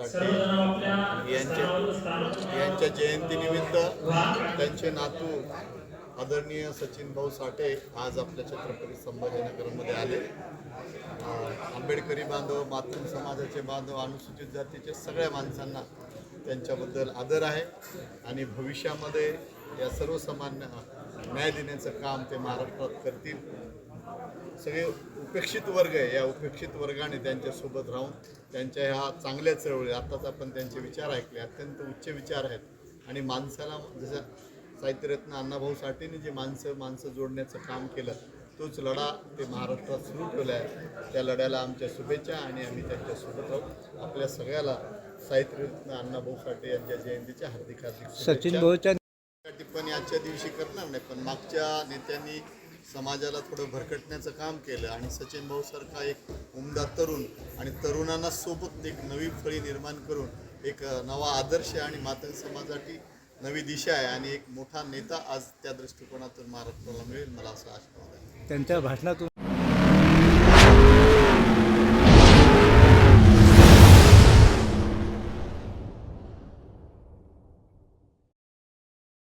यांच्यासाठी यांच्या यांच्या जयंतीनिमित्त त्यांचे नातू आदरणीय सचिन भाऊ साठे आज आपल्या छत्रपती संभाजीनगरमध्ये आले. आंबेडकरी बांधव मातृम समाजाचे बांधव अनुसूचित जातीचे सगळ्या माणसांना त्यांच्याबद्दल आदर आहे. आणि भविष्यामध्ये या सर्वसामान्य न्याय देण्याचं काम ते महाराष्ट्रात करतील. सगळे उपेक्षित वर्ग आहे. या उपेक्षित वर्गाने त्यांच्यासोबत राहून त्यांच्या ह्या चांगल्या चळवळी आत्ताच आपण त्यांचे विचार ऐकले अत्यंत उच्च विचार आहेत. आणि माणसाला जसं साहित्यरत्न अण्णाभाऊ साठेंनी जे माणसं माणसं जोडण्याचं काम केलं तोच लढा ते महाराष्ट्रात सुरू ठेवला आहे. त्या लढ्याला आमच्या शुभेच्छा आणि आम्ही त्यांच्यासोबत राहू. आपल्या सगळ्याला साहित्यरत्न अण्णाभाऊ साठे यांच्या जयंतीच्या हार्दिक हार्दिक सचिन. भाऊच्या टिप्पणी आजच्या दिवशी करणार नाही पण मागच्या नेत्यांनी समाजाला थोडं भरकटण्याचं काम केलं आणि सचिन भाऊ सारखा एक उमदा तरुण आणि तरुणांना सोबत एक नवी फळी निर्माण करून एक नवा आदर्श आणि मातंग समाजासाठी नवी दिशा आहे आणि एक मोठा नेता आज त्या दृष्टिकोनातून महाराष्ट्राला मिळेल मला असं आशावाद आहे. त्यांच्या भाषणातून